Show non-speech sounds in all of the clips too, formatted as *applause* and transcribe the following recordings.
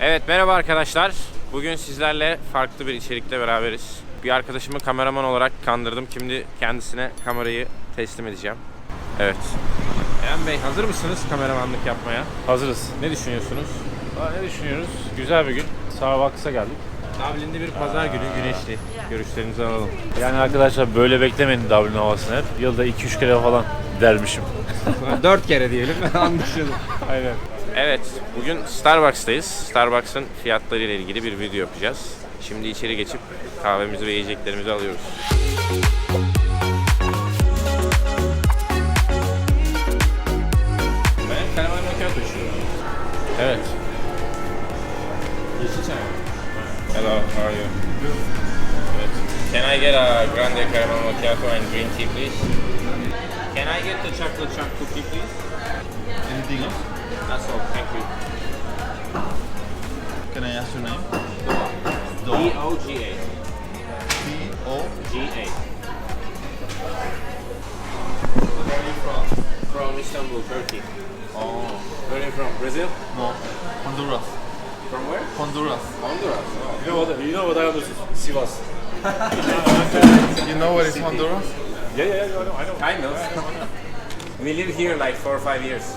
Evet merhaba arkadaşlar. Bugün sizlerle farklı bir içerikle beraberiz. Bir arkadaşımı kameraman olarak kandırdım. Şimdi kendisine kamerayı teslim edeceğim. Evet. Eren Bey hazır mısınız kameramanlık yapmaya? Hazırız. Ne düşünüyorsunuz? Aa, ne düşünüyoruz? Güzel bir gün. Starbucks'a geldik. Dublin'de bir pazar günü güneşli. Görüşlerinizi alalım. Yani arkadaşlar böyle beklemeyin Dublin havasını hep. Yılda 2-3 kere falan dermişim. *laughs* Dört kere diyelim *laughs* anlaşıldı. Aynen. Evet, bugün Starbucks'tayız. Starbucks'ın fiyatları ile ilgili bir video yapacağız. Şimdi içeri geçip kahvemizi ve yiyeceklerimizi alıyoruz. Ben karamel macchiato içiyorum. Evet. Yeşil çay? Hello, how are you? Evet. Can I get a grande caramel macchiato and green tea, please? Can I get the chocolate chunk cookie, please? Anything else? That's all, thank you. Can I ask your name? D O G A. P O. G A. Where are you from? From Istanbul, Turkey. Oh, Where are you from? Brazil? no, Honduras. From where? Honduras. Honduras. Oh, you know what, you know what I understood? Sivas. *laughs* You know where is Honduras? Yeah, yeah, yeah, I know, I know. Kind of. *laughs* we live here like four or five years.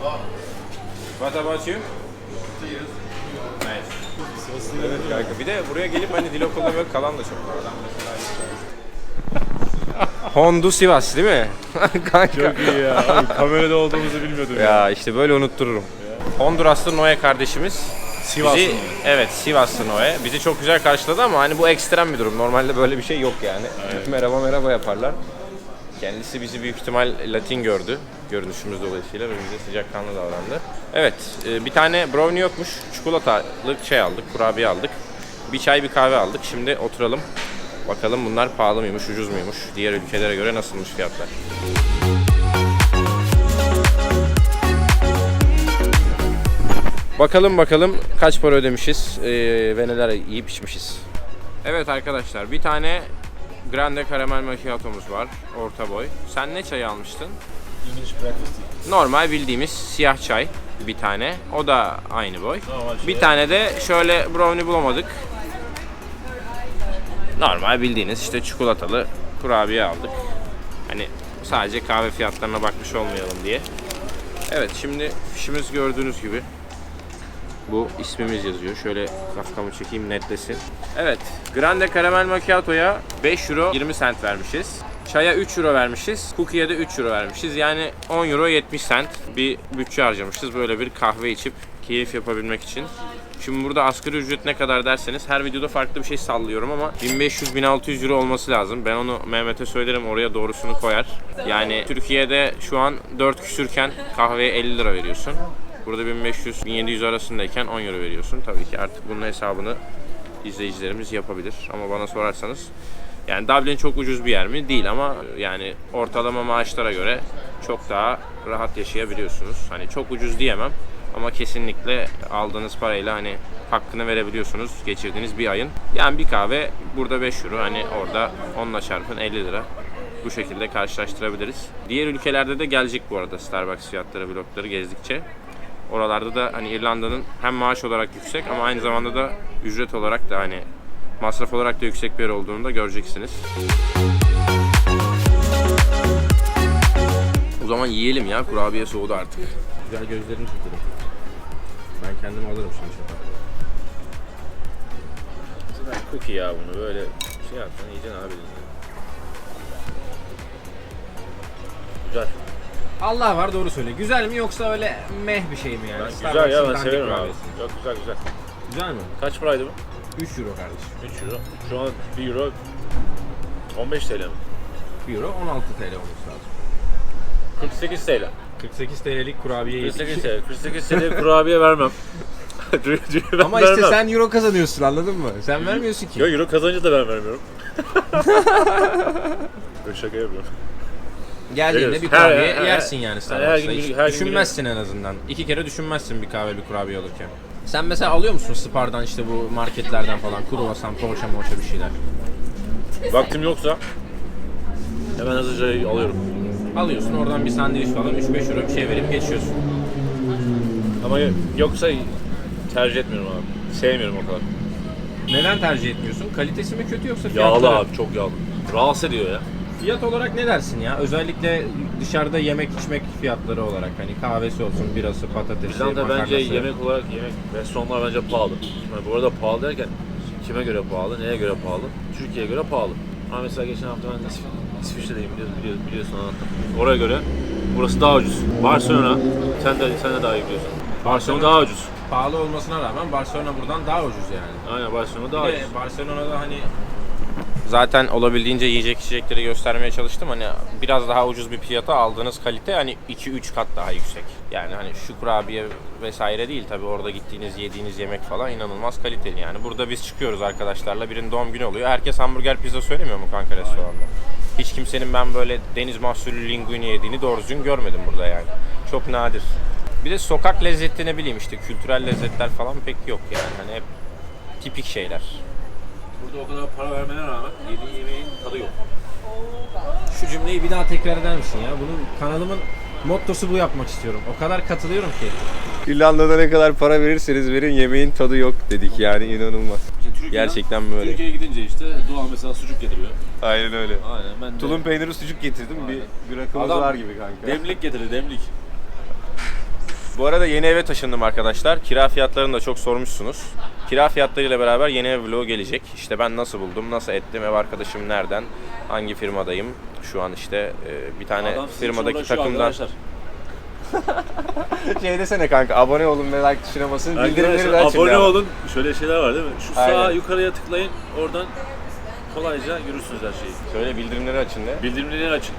What about you? Nice. Evet kanka. Bir de buraya gelip hani dil okuluna böyle kalan da çok var. *laughs* Hondu Sivas değil mi? *laughs* kanka. Çok iyi ya. Oğlum, kamerada olduğumuzu bilmiyordum ya. Ya işte böyle unuttururum. Honduraslı Noe kardeşimiz Sivaslı bizi, Noe. Evet Sivaslı Noe. Bizi çok güzel karşıladı ama hani bu ekstrem bir durum. Normalde böyle bir şey yok yani. merhaba merhaba yaparlar. Kendisi bizi büyük ihtimal Latin gördü. Görünüşümüz dolayısıyla ve bize sıcakkanlı davrandı. Evet e, bir tane brownie yokmuş. Çikolatalı şey aldık, kurabiye aldık. Bir çay bir kahve aldık. Şimdi oturalım. Bakalım bunlar pahalı mıymış, ucuz muymuş? Diğer ülkelere göre nasılmış fiyatlar? Bakalım bakalım kaç para ödemişiz ee, ve neler yiyip içmişiz. Evet arkadaşlar bir tane Grande Caramel Macchiato'muz var. Orta boy. Sen ne çay almıştın? English breakfast tea. Normal bildiğimiz siyah çay bir tane. O da aynı boy. Bir tane de şöyle brownie bulamadık. Normal bildiğiniz işte çikolatalı kurabiye aldık. Hani sadece kahve fiyatlarına bakmış olmayalım diye. Evet şimdi fişimiz gördüğünüz gibi bu ismimiz yazıyor. Şöyle kafkamı çekeyim netlesin. Evet. Grande Caramel Macchiato'ya 5 euro 20 cent vermişiz. Çaya 3 euro vermişiz. Cookie'ye de 3 euro vermişiz. Yani 10 euro 70 cent bir bütçe harcamışız. Böyle bir kahve içip keyif yapabilmek için. Şimdi burada asgari ücret ne kadar derseniz her videoda farklı bir şey sallıyorum ama 1500-1600 euro olması lazım. Ben onu Mehmet'e söylerim oraya doğrusunu koyar. Yani Türkiye'de şu an 4 küsürken kahveye 50 lira veriyorsun. Burada 1500-1700 arasındayken 10 euro veriyorsun. Tabii ki artık bunun hesabını izleyicilerimiz yapabilir. Ama bana sorarsanız yani Dublin çok ucuz bir yer mi? Değil ama yani ortalama maaşlara göre çok daha rahat yaşayabiliyorsunuz. Hani çok ucuz diyemem ama kesinlikle aldığınız parayla hani hakkını verebiliyorsunuz geçirdiğiniz bir ayın. Yani bir kahve burada 5 euro hani orada 10'la çarpın 50 lira. Bu şekilde karşılaştırabiliriz. Diğer ülkelerde de gelecek bu arada Starbucks fiyatları, blokları gezdikçe. Oralarda da hani İrlanda'nın hem maaş olarak yüksek ama aynı zamanda da ücret olarak da hani masraf olarak da yüksek bir yer olduğunu da göreceksiniz. O zaman yiyelim ya kurabiye soğudu artık. Güzel gözlerini tuturum. Ben kendim alırım şimdi. Zaten cookie ya bunu böyle şey yapsan yiyeceksin abi. Güzel. Allah var doğru söyle. Güzel mi yoksa öyle meh bir şey mi yani? Ben, güzel ya ben dandik severim abi. Çok güzel güzel. Güzel mi? Kaç paraydı bu? 3 euro kardeşim. 3 euro. Şu an 1 euro 15 TL mi? 1 euro 16 TL olması lazım. 48 TL. 48 TL'lik kurabiye 48 TL. 48 TL kurabiye vermem. *laughs* Ama işte vermem. sen euro kazanıyorsun anladın mı? Sen vermiyorsun ki. Yo euro kazanınca da ben vermiyorum. *laughs* Böyle şaka yapıyorum. Geldiğinde Veriyoruz. bir kurabiye Her- her- yersin yani her Starbucks'ta. gün Hiç bir- her gün düşünmezsin en azından. İki kere düşünmezsin bir kahve bir kurabiye alırken. Sen mesela alıyor musun Spar'dan işte bu marketlerden falan kruvasan, poğaça moğaça bir şeyler? Vaktim yoksa hemen hızlıca alıyorum. Alıyorsun oradan bir sandviç falan 3-5 euro bir şey verip geçiyorsun. Ama yoksa tercih etmiyorum abi. Sevmiyorum o kadar. Neden tercih etmiyorsun? Kalitesi mi kötü yoksa fiyatları? Yağlı abi çok yağlı. Rahatsız ediyor ya. Fiyat olarak ne dersin ya? Özellikle dışarıda yemek içmek fiyatları olarak hani kahvesi olsun, birası, patatesi, bence makarnası. yemek olarak yemek restoranlar bence pahalı. Yani bu arada pahalı derken kime göre pahalı, neye göre pahalı? Türkiye'ye göre pahalı. Ama mesela geçen hafta ben İsv- İsviçre'deyim biliyorsun, biliyorsun, biliyorsun anlattım. Oraya göre burası daha ucuz. Barcelona, sen de sen de daha iyi biliyorsun. Barcelona daha ucuz. Pahalı olmasına rağmen Barcelona buradan daha ucuz yani. Aynen Barcelona daha Bir ucuz. de Barcelona'da hani Zaten olabildiğince yiyecek içecekleri göstermeye çalıştım. Hani biraz daha ucuz bir fiyata aldığınız kalite hani 2-3 kat daha yüksek. Yani hani şu kurabiye vesaire değil tabi orada gittiğiniz yediğiniz yemek falan inanılmaz kaliteli yani. Burada biz çıkıyoruz arkadaşlarla birinin doğum günü oluyor. Herkes hamburger pizza söylemiyor mu kanka restoranda? Hiç kimsenin ben böyle deniz mahsulü linguini yediğini doğru düzgün görmedim burada yani. Çok nadir. Bir de sokak lezzeti ne bileyim işte kültürel lezzetler falan pek yok yani. Hani hep tipik şeyler. Burada o kadar para vermene rağmen yediğin yemeğin tadı yok. şu cümleyi bir daha tekrar eder misin ya? Bunun kanalımın mottosu bu yapmak istiyorum. O kadar katılıyorum ki. İrlanda'da ne kadar para verirseniz verin yemeğin tadı yok dedik yani inanılmaz. Gerçekten böyle. Türkiye'ye gidince işte Doğan mesela sucuk getiriyor. Aynen öyle. Aynen ben de Tulum peyniri sucuk getirdim. Bir, bir rakımız Adam- var gibi kanka. demlik getirdi demlik. Bu arada yeni eve taşındım arkadaşlar. Kira fiyatlarını da çok sormuşsunuz. Kira fiyatlarıyla beraber yeni ev vlogu gelecek. İşte ben nasıl buldum, nasıl ettim, ev arkadaşım nereden, hangi firmadayım. Şu an işte e, bir tane Adam sizin için firmadaki uğraşıyor takımdan. arkadaşlar. şey desene kanka abone olun ve like tuşuna basın. Bildirimleri de Arkadaşlar açın. abone ya. olun. Şöyle şeyler var değil mi? Şu sağa Aynen. yukarıya tıklayın. Oradan kolayca görürsünüz her şeyi. Söyle bildirimleri açın de. Bildirimleri açın.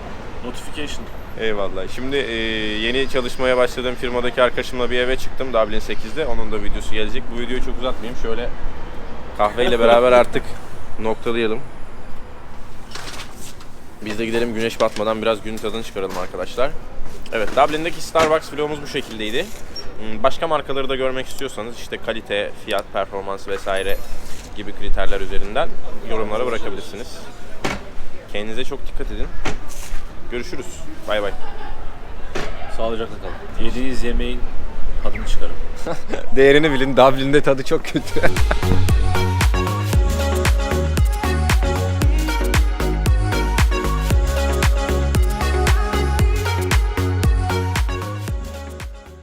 Notification. Eyvallah. Şimdi e, yeni çalışmaya başladığım firmadaki arkadaşımla bir eve çıktım Dublin 8'de. Onun da videosu gelecek. Bu videoyu çok uzatmayayım. Şöyle kahveyle *laughs* beraber artık noktalayalım. Biz de gidelim güneş batmadan biraz gün tadını çıkaralım arkadaşlar. Evet Dublin'deki Starbucks vlogumuz bu şekildeydi. Hmm, Başka markaları da görmek istiyorsanız işte kalite, fiyat, performans vesaire gibi kriterler üzerinden yorumlara bırakabilirsiniz. Kendinize çok dikkat edin. Görüşürüz. Bay bay. Sağlıcakla kalın. Yediğiniz yemeğin tadını çıkarın. *laughs* Değerini bilin. Dublin'de tadı çok kötü. *laughs*